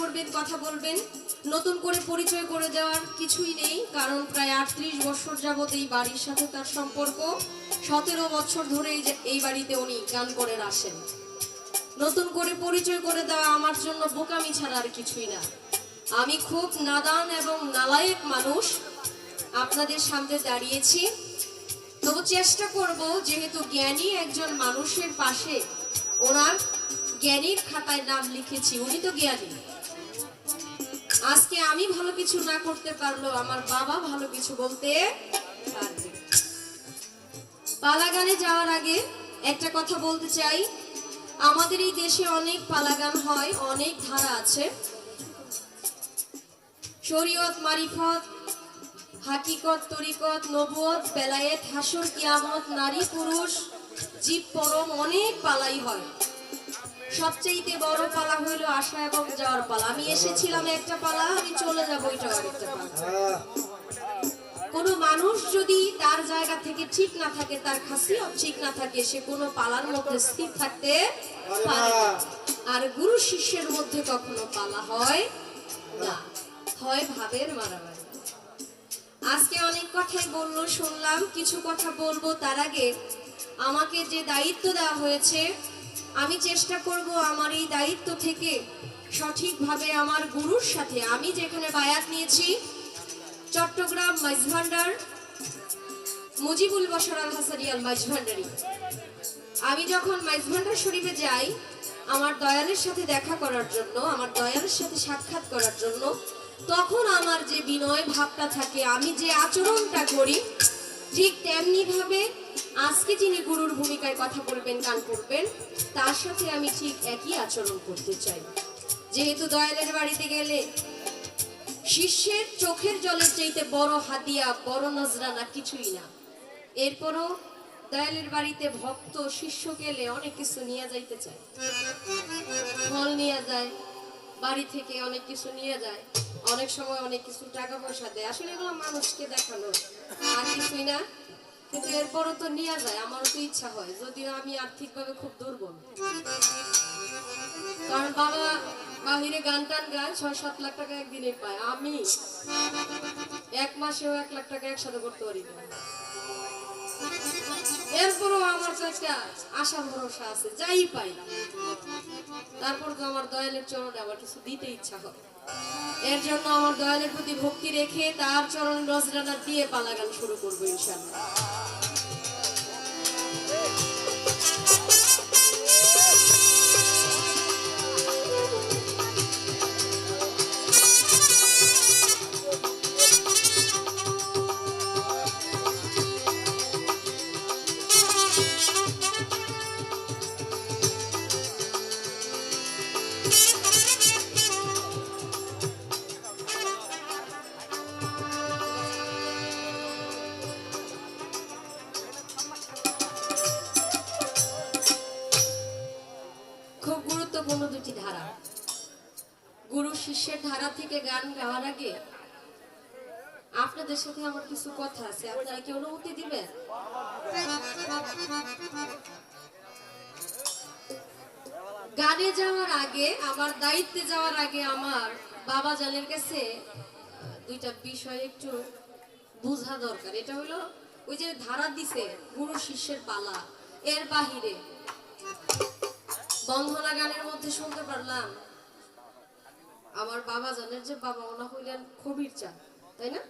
করবেন কথা বলবেন? নতুন করে পরিচয় করে দেওয়ার কিছুই নেই, কারণ প্রায় আটত্রিশ বছর যাবত এই বাড়ির সাথে তার সম্পর্ক। সতেরো বছর ধরে এই বাড়িতে উনি গান করে আসেন। নতুন করে পরিচয় করে দেওয়া আমার জন্য বোকামি ছাড়া আর কিছুই না। আমি খুব নাদান এবং নালায়েক মানুষ। আপনাদের সামনে দাঁড়িয়েছি। তবু চেষ্টা করব, যেহেতু জ্ঞানী একজন মানুষের পাশে ওনার জ্ঞানীর খাতায় নাম লিখেছি। উনি তো জ্ঞানী। আজকে আমি ভালো কিছু না করতে পারল আমার বাবা ভালো কিছু বলতে পালাগানে যাওয়ার আগে একটা কথা বলতে চাই। আমাদের এই দেশে অনেক পালাগান হয়, অনেক ধারা আছে। শরীয়ত, মারিফত, হাকিকত, তরিকত, নবুয়ত, বেলায়েত হাসর কিয়ামত, নারী, পুরুষ, জীব, পরম অনেক পালাই হয়। সবচেয়ে বড় পালা হইল আসা এবং যাওয়ার পালা। আমি এসেছিলাম একটা পালা, আমি চলে যাব এটা আরেকটা কোনো মানুষ যদি তার জায়গা থেকে ঠিক না থাকে, তার খাসিয়ত ঠিক না থাকে, সে কোনো পালার মধ্যে স্থির থাকতে পারে আর গুরু শিষ্যের মধ্যে কখনো পালা হয় না। হয় ভাবের মারামারি। আজকে অনেক কথাই বলল, শুনলাম, কিছু কথা বলব। তার আগে আমাকে যে দায়িত্ব দেওয়া হয়েছে আমি চেষ্টা করব আমার এই দায়িত্ব থেকে সঠিকভাবে আমার গুরুর সাথে। আমি যেখানে বায়াত নিয়েছি, চট্টগ্রাম মাইজভান্ডার মুজিবুল বশর আল হাসারিয়াল মাইজভান্ডারি। আমি যখন মাইজভান্ডার শরীফে যাই, আমার দয়ালের সাথে দেখা করার জন্য, আমার দয়ালের সাথে সাক্ষাৎ করার জন্য, তখন আমার যে বিনয় ভাবটা থাকে, আমি যে আচরণটা করি ঠিক তেমনি ভাবে আজকে যিনি গুরুর ভূমিকায় কথা বলবেন, গান করবেন, তার সাথে আমি ঠিক একই আচরণ করতে চাই। যেহেতু দয়ালের বাড়িতে গেলে শিষ্যের চোখের জলের চাইতে বড় হাতিয়া, বড় নজরানা কিছুই না। এরপরও দয়ালের বাড়িতে ভক্ত, শিষ্য গেলে অনেক কিছু নিয়ে যাইতে চায়। ফল নিয়ে যায়, বাড়ি থেকে অনেক কিছু নিয়ে যায়। অনেক সময় অনেক কিছু টাকা পয়সা দেয়। আসলে এগুলো মানুষকে দেখানো আর কিছুই না। কিন্তু এরপরও তো নিয়ে যায়, আমারও তো ইচ্ছা হয়। যদিও আমি আর্থিকভাবে খুব দুর্বল। কারণ বাবা বাহিরে গান টান গায় ছয় সাত লাখ টাকা একদিনে পায়। আমি এক মাসেও এক লাখ টাকা একসাথে করতে পারি এরপরও আমার তো একটা আশা ভরসা আছে, যাই পাই। তারপর তো আমার দয়ালের চরণে আমার কিছু দিতে ইচ্ছা হয়। এর জন্য আমার দয়ালের প্রতি ভক্তি রেখে তার চরণ নজরানা দিয়ে পালা গান শুরু করব ইনশাল্লাহ শিষ্যের ধারা থেকে গান গাওয়ার আগে আপনাদের সাথে আমার কিছু কথা আছে। আপনারা কি অনুমতি দিবেন? গানে যাওয়ার আগে, আমার দায়িত্বে যাওয়ার আগে আমার বাবা জানের কাছে দুইটা বিষয় একটু বোঝা দরকার। এটা হলো ওই যে ধারা দিছে, গুরু শিষ্যের পালা। এর বাহিরে বন্ধনা গানের মধ্যে শুনতে পারলাম আমার বাবা জানের যে বাবা ওনা হইলেন কবির চা তাই না?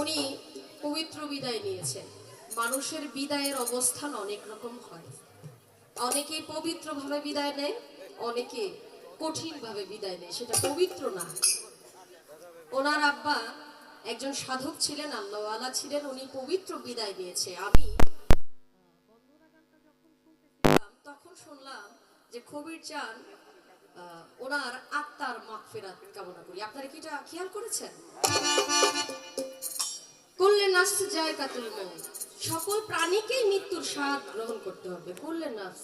উনি পবিত্র বিদায় নিয়েছেন। মানুষের বিদায়ের অবস্থান অনেক রকম হয়। অনেকে পবিত্র ভাবে বিদায় নেয়, অনেকে কঠিন ভাবে বিদায় নেয়, সেটা পবিত্র না। ওনার আব্বা একজন সাধক ছিলেন, আল্লাহওয়ালা ছিলেন, উনি পবিত্র বিদায় নিয়েছে। আমি তখন শুনলাম যে কবির চান ওনার আত্মার মাগফিরাত কামনা করি। আপনারা কি এটা খেয়াল করেছেন? করলে নাস যায় কাতুল মৌত। সকল প্রাণীকেই মৃত্যুর স্বাদ গ্রহণ করতে হবে। করলে নাস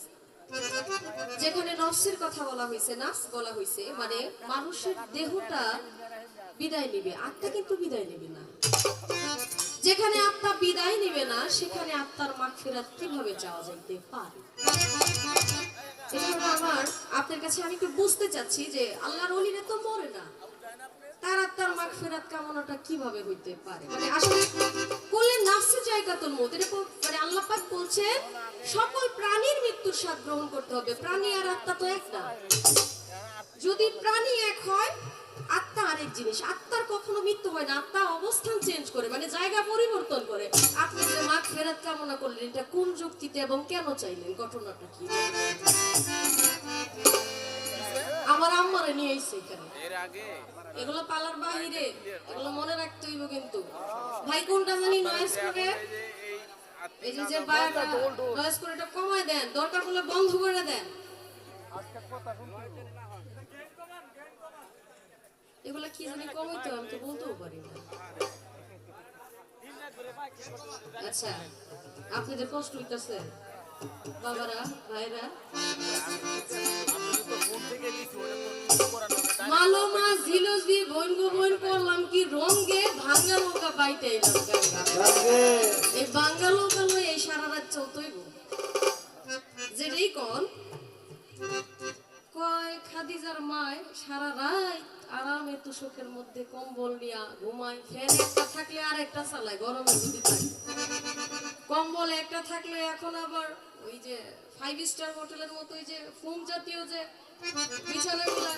যেখানে নফসের কথা বলা হয়েছে নাস বলা হয়েছে মানে মানুষের দেহটা বিদায় নিবে। আত্মা কিন্তু বিদায় নেবে না। যেখানে আত্মা বিদায় নিবে না, সেখানে আত্মার মাগফিরাত কীভাবে চাওয়া যাইতে পারে? আমার আপনার কাছে আমি একটু বুঝতে চাচ্ছি যে আল্লাহর অলিরা তো মরে না। তার আত্মার মাগ ফেরাত কামনাটা কীভাবে হইতে পারে? মানে আসলে করলে নাফসে জায়গাতুল মত। এটা মানে আল্লাহ পাক বলছেন, সকল প্রাণীর মৃত্যুর স্বাদ গ্রহণ করতে হবে। প্রাণী আর আত্মা তো এক না যদি প্রাণী এক হয়, আত্মা আরেক জিনিস। আত্মার কখনো মৃত্যু হয় না, আত্মা অবস্থান চেঞ্জ করে মানে জায়গা পরিবর্তন করে। আপনি যে মাগ ফেরত কামনা করলেন, এটা কোন যুক্তিতে এবং কেন চাইলেন? ঘটনাটা কি? আমার আম্মারে নিয়ে এসছে এখানে। এর আগে? এগুলো পালার বাহিরে এগুলো মনে রাখতে হইব কিন্তু। ভাই কোনটা জানি নয়েজ করে? এই যে যে বায়াটা নয়েজ করে এটা কমায় দেন দরকার হলে বন্ধ করে দেন। এগুলা কি জানি কমাইতে আমি তো বলতেও পারি না। আচ্ছা আপনাদের কষ্ট হইতাছে বাবারা ভাইরা। ফোন থেকে দিছি ওটা তো কিছু করার নেই। ওটা মালো মা জিলো জি বোন গো বোন করলাম কি রঙ্গে ভাঙ্গা নৌকা বাইতে এলাম এই বাঙ্গা নৌকা লই এই সারা রাত চলতইব যেটাই কন কয় খাদিজার মায় সারা রাত আরামে তুষকের মধ্যে কম্বল নিয়া ঘুমায় ফ্যান একটা থাকলে আর একটা চালায় গরমে যদি থাকে। কম্বল একটা থাকলে এখন আবার ওই যে ফাইভ স্টার হোটেলের মতো ওই যে ফোম জাতীয় যে বিছানাগুলা,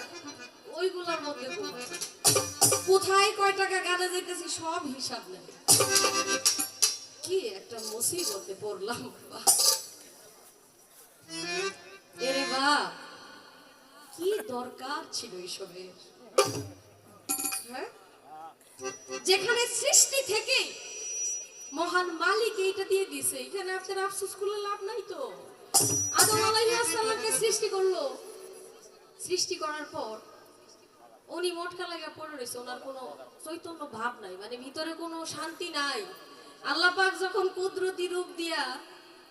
ওইগুলার মধ্যে কোথায় কয় টাকা গানে যাইতেছি সব হিসাব নেই। কি একটা মুসিবতে পড়লাম। এরে বাপ কি দরকার ছিল এইসবের? হ্যাঁ? যেখানে সৃষ্টি থেকে মহান মালিক এইটা দিয়ে দিছে। এখানে আপনার আফসোস করলে লাভ নাই তো। আদম আলাইহিস সালামকে সৃষ্টি করল। সৃষ্টি করার পর উনি মোটকা লাগা পড়ে রয়েছে, ওনার কোনো চৈতন্য ভাব নাই মানে ভিতরে কোনো শান্তি নাই। আল্লাহ পাক যখন কুদরতি রূপ দিয়া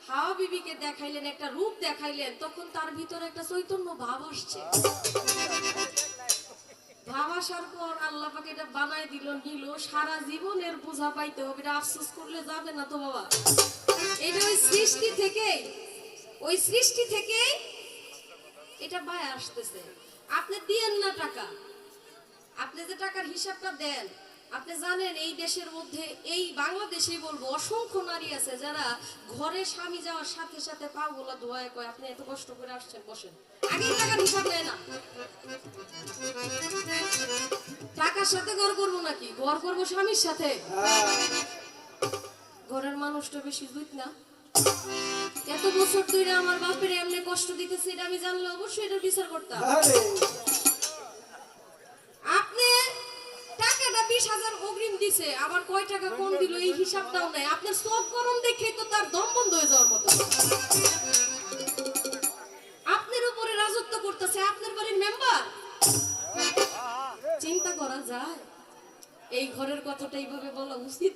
হাওয়া বিবিকে দেখাইলেন, একটা রূপ দেখাইলেন, তখন তার ভিতরে একটা চৈতন্য ভাব আসছে। ভাব আসার পর আল্লাহ পাকে এটা বানাই দিল, নিল, সারা জীবনের বোঝা পাইতে হবে। এটা আফসোস করলে যাবে না তো বাবা। এটা ওই সৃষ্টি থেকে ওই সৃষ্টি থেকে এটা বায় আসতেছে। আপনি দিয়েন না টাকা। আপনি যে টাকার হিসাবটা দেন আপনি জানেন, এই দেশের মধ্যে, এই বাংলাদেশেই বলব, অসংখ্য নারী আছে যারা ঘরে স্বামী যাওয়ার সাথে সাথে পা গোলা ধোয়ায় কয়, আপনি এত কষ্ট করে আসছেন, বসেন। আগে টাকার হিসাব নেয় না। টাকার সাথে ঘর করব নাকি? ঘর করব স্বামীর সাথে? ঘরের মানুষটা বেশি দুধ না। এত বছর ধরে আমার বাপের এমনি কষ্ট দিতেছে, এটা আমি জানলে অবশ্যই এটা বিচার করতাম। দিছে আবার কয় টাকা কম দিল এই হিসাবটাও নাই। আপনার সব গরম দেখে তো তার দম বন্ধ হয়ে যাওয়ার মতো। আপনার উপরে রাজত্ব করতেছে আপনার বাড়ির মেম্বার চিন্তা করা যায়। এই ঘরের কথাটা এইভাবে বলা উচিত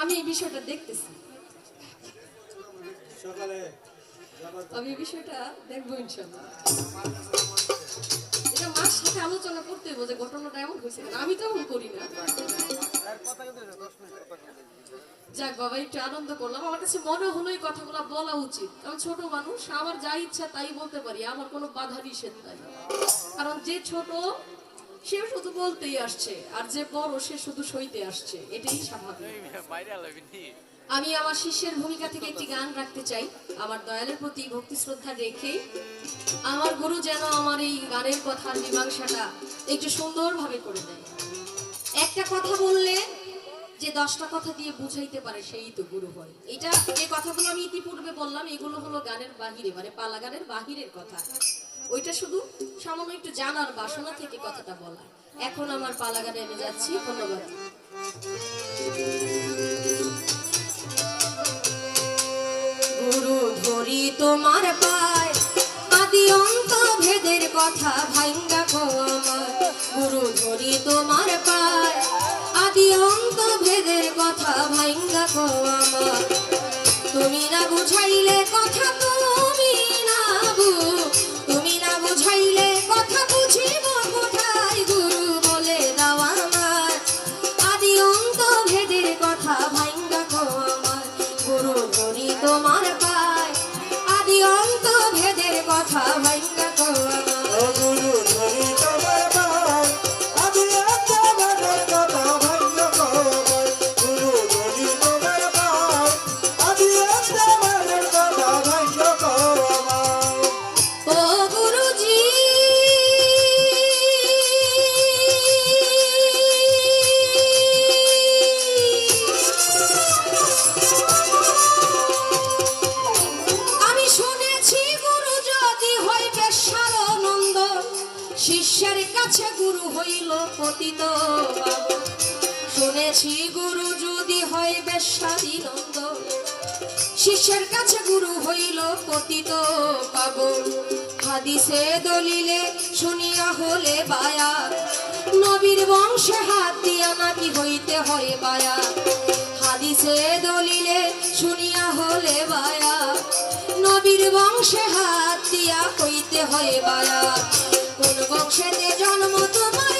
আমি এই বিষয়টা দেখতেছি। সকালে আমি এই বিষয়টা দেখব ইনশাল্লাহ আলোচনা ঘটনাটা এমন তো এমন করি না। যাক বাবা আনন্দ করলাম। আমার কাছে মনে কথাগুলো বলা উচিত। কারণ ছোট মানুষ, আমার যা ইচ্ছা তাই বলতে পারি। আমার কোনো বাধা নিষেধ নাই। কারণ যে ছোট, সে শুধু বলতেই আসছে। আর যে বড়, সে শুধু সইতে আসছে। এটাই স্বাভাবিক। আমি আমার শিষ্যের ভূমিকা থেকে একটি গান রাখতে চাই। আমার দয়ালের প্রতি ভক্তি শ্রদ্ধা রেখে আমার গুরু যেন আমার এই গানের কথার মীমাংসাটা একটু সুন্দরভাবে করে দেয়। একটা কথা বললে যে দশটা কথা দিয়ে বুঝাইতে পারে সেই তো গুরু হয়। এটা যে কথাগুলো আমি ইতিপূর্বে বললাম, এগুলো হলো গানের বাহিরে মানে পালা গানের বাহিরের কথা। ওইটা শুধু সামান্য একটু জানার বাসনা থেকে কথাটা বলা। এখন আমার পালা গানে এনে যাচ্ছি। ধন্যবাদ। গুরু ধরি তোমার পায়। আদি অন্ত ভেদের কথা ভাঙ্গা কো আমার। গুরু ধরি তোমার পায়। আদি অন্ত ভেদের কথা ভাঙ্গা কো আমার। তুমি না বুঝাইলে কথা তুমি শিষ্যের কাছে গুরু হইল পতিত পাগল। হাদিসে দলিলে শুনিয়া হলে বায়া। নবীর বংশে হাত দিয়া নাকি হইতে হয় বায়া। হাদিসে দলিলে শুনিয়া হলে বায়া। নবীর বংশে হাত দিয়া হইতে হয় বায়া। কোন বংশেতে জন্ম তোমার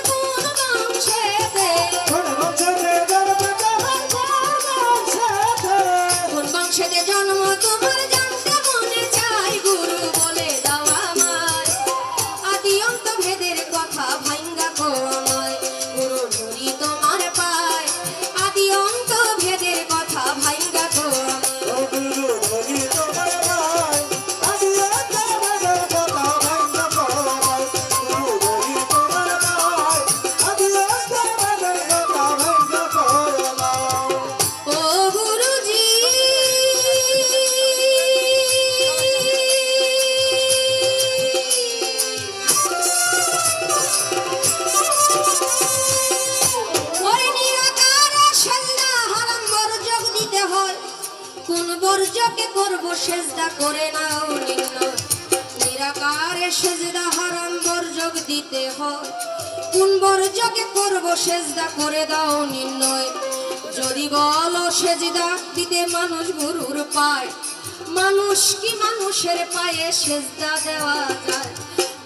কোন বর্জকে করব সেজদা করে নাও নিরাকারে সেজদা হারাম বর্জক দিতে হয়। কোন বর্জকে করব সেজদা করে দাও নির্ণয়। যদি বলো সেজদা দিতে মানুষ গুরুর পায়। মানুষ কি মানুষের পায়ে সেজদা দেওয়া যায়?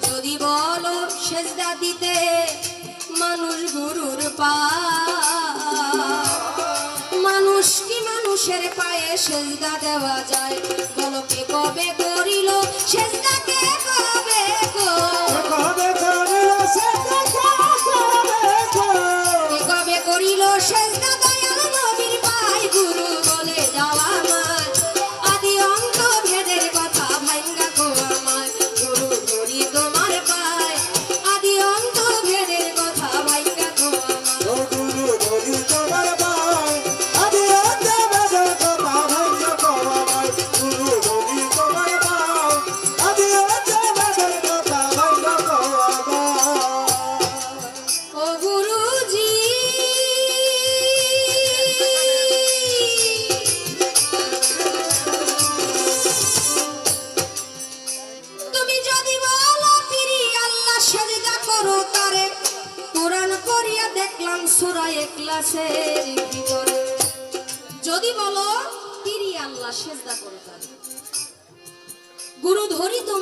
যদি বলো সেজদা দিতে মানুষ গুরুর পায়। মানুষের পায়ে সেজদা দেওয়া যায়। বলো কবে করিল সেজদা কবে কবে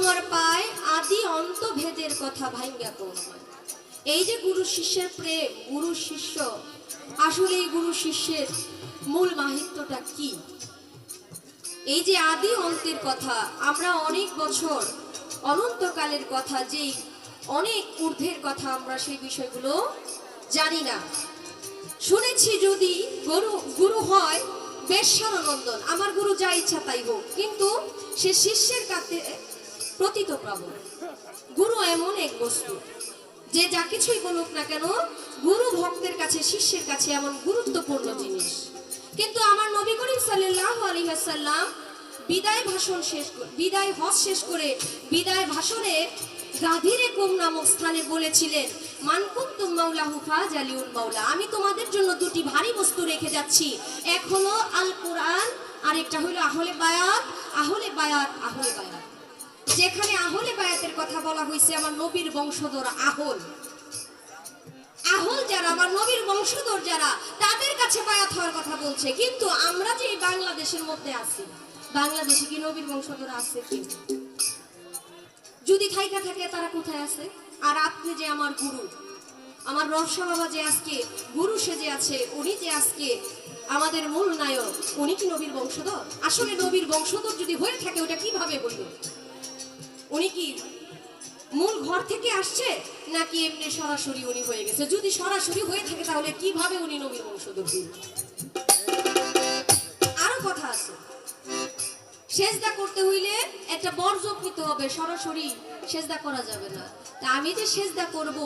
তোমার পায় আদি অন্ত ভেদের কথা ভাঙ্গা করবে এই যে গুরু শিষ্যের প্রেম, গুরু শিষ্য, আসলে এই গুরু শিষ্যের মূল মাহিত্যটা কি? এই যে আদি অন্তের কথা, আমরা অনেক বছর অনন্তকালের কথা অনেক ঊর্ধ্বের কথা আমরা সেই বিষয়গুলো জানি না। শুনেছি যদি গুরু গুরু হয় বেশ বেশ্যানন্দন, আমার গুরু যা ইচ্ছা তাই হোক, কিন্তু সে শিষ্যের কাছে প্রতীত প্রবণ গুরু এমন এক বস্তু, যে যা কিছুই বলুক না কেন, গুরু ভক্তের কাছে, শিষ্যের কাছে এমন গুরুত্বপূর্ণ জিনিস। কিন্তু আমার নবী করিম সাল্লাল্লাহু আলাইহি ওয়াসাল্লাম বিদায় ভাষণ শেষ বিদায় হজ শেষ করে বিদায় ভাষণে গাধীরে কুম নামক স্থানে বলেছিলেন, মান কুনতুম হুফা ফাজালিউল মাওলা, আমি তোমাদের জন্য দুটি ভারী বস্তু রেখে যাচ্ছি। এক হলো আল কোরআন আর একটা হলো আহলে বায়াত আহলে বায়াত আহলে বায়াত। যেখানে আহলে বায়াতের কথা বলা হয়েছে, আমার নবীর বংশধর আহল। আহল যারা, আমার নবীর বংশধর যারা, তাদের কাছে বায়াত হওয়ার কথা বলছে। কিন্তু আমরা যে বাংলাদেশের মধ্যে আছি, বাংলাদেশে কি নবীর বংশধর আছে কি? যদি থাইকা থাকে, তারা কোথায় আছে? আর আপনি যে আমার গুরু, আমার রহস্য বাবা যে আজকে, গুরু সেজে আছে, উনি যে আজকে আমাদের মূল নায়ক, উনি কি নবীর বংশধর? আসলে নবীর বংশধর যদি হয়ে থাকে, ওটা কীভাবে বলল উনি কি মূল ঘর থেকে আসছে? নাকি এমনি সরাসরি উনি হয়ে গেছে? যদি সরাসরি হয়ে থাকে, তাহলে কীভাবে উনি নবীর বংশধর? হইল আরও কথা আছে। সেজদা করতে হইলে একটা বর্জক নিতে হবে, সরাসরি সেজদা করা যাবে না। তা আমি যে সেজদা করব,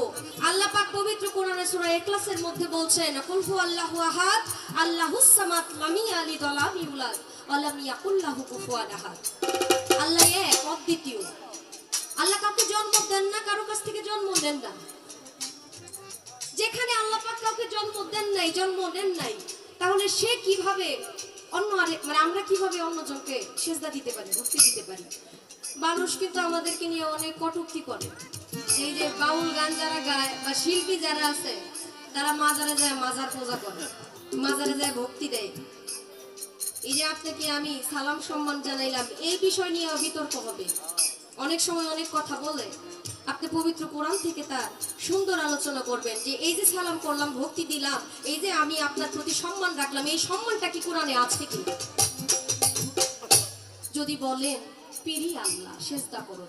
আল্লাহ পাক পবিত্র কোরআনে সূরা ইখলাসের মধ্যে বলছেন, কুল হু আল্লাহু আহাদ আল্লাহুস সামাদ লাম ইয়ালিদ ওয়া লাম ইউলাদ ওয়া লাম ইয়াকুল লাহু কুফুয়ান আহাদ। আল্লাহ এক, অদ্বিতীয়। আল্লাহ কাউকে জন্ম দেন না, কারও কাছ থেকে জন্ম নেন না। যেখানে আল্লাহ পাক কাউকে জন্ম দেন নাই, জন্ম নেন নাই, তাহলে সে কীভাবে অন্য আরেক মানে আমরা কীভাবে অন্যজনকে সেজদা দিতে পারি, ভক্তি দিতে পারি? মানুষ কিন্তু আমাদেরকে নিয়ে অনেক কটূক্তি করে। এই যে বাউল গান যারা গায় বা শিল্পী যারা আছে, তারা মাজারে যায়, মাজার পূজা করে, মাজারে যায় ভক্তি দেয়। এই যে আপনাকে আমি সালাম সম্মান জানাইলাম, এই বিষয় নিয়ে বিতর্ক হবে। অনেক সময় অনেক কথা বলে। আপনি পবিত্র কোরআন থেকে তার সুন্দর আলোচনা করবেন যে, এই যে সালাম করলাম, ভক্তি দিলাম, এই যে আমি আপনার প্রতি সম্মান রাখলাম, এই সম্মানটা কি কোরআনে আছে কি? যদি বলেন পিরি আল্লাহ, সেজদা করো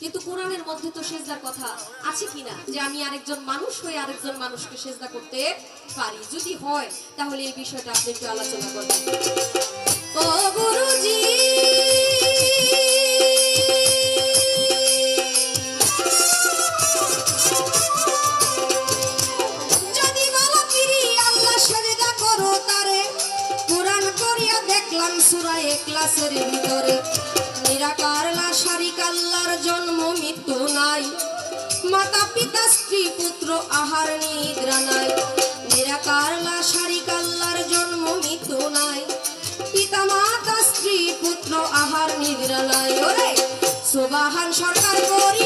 কিন্তু কোরআনের মধ্যে তো সেজদার কথা আছে কিনা যে আমি আরেকজন মানুষ হয়ে আরেকজন মানুষকে সেজদা করতে পারি। যদি হয়, তাহলে এই বিষয়টা আপনি একটু আলোচনা করবেন। ও গুরুজি! দেখলাম সূরা ইখলাসের ভিতরে। নিরাকার লা শারিক জন্ম, মৃত্যু নাই। মাতা পিতা স্ত্রী পুত্র আহার নিদ্রা নাই। নিরাকার লা শারিক জন্ম, মৃত্যু নাই। পিতা মাতা স্ত্রী পুত্র আহার নিদ্রা নাই। ওরে! সুবাহান সরকার করিল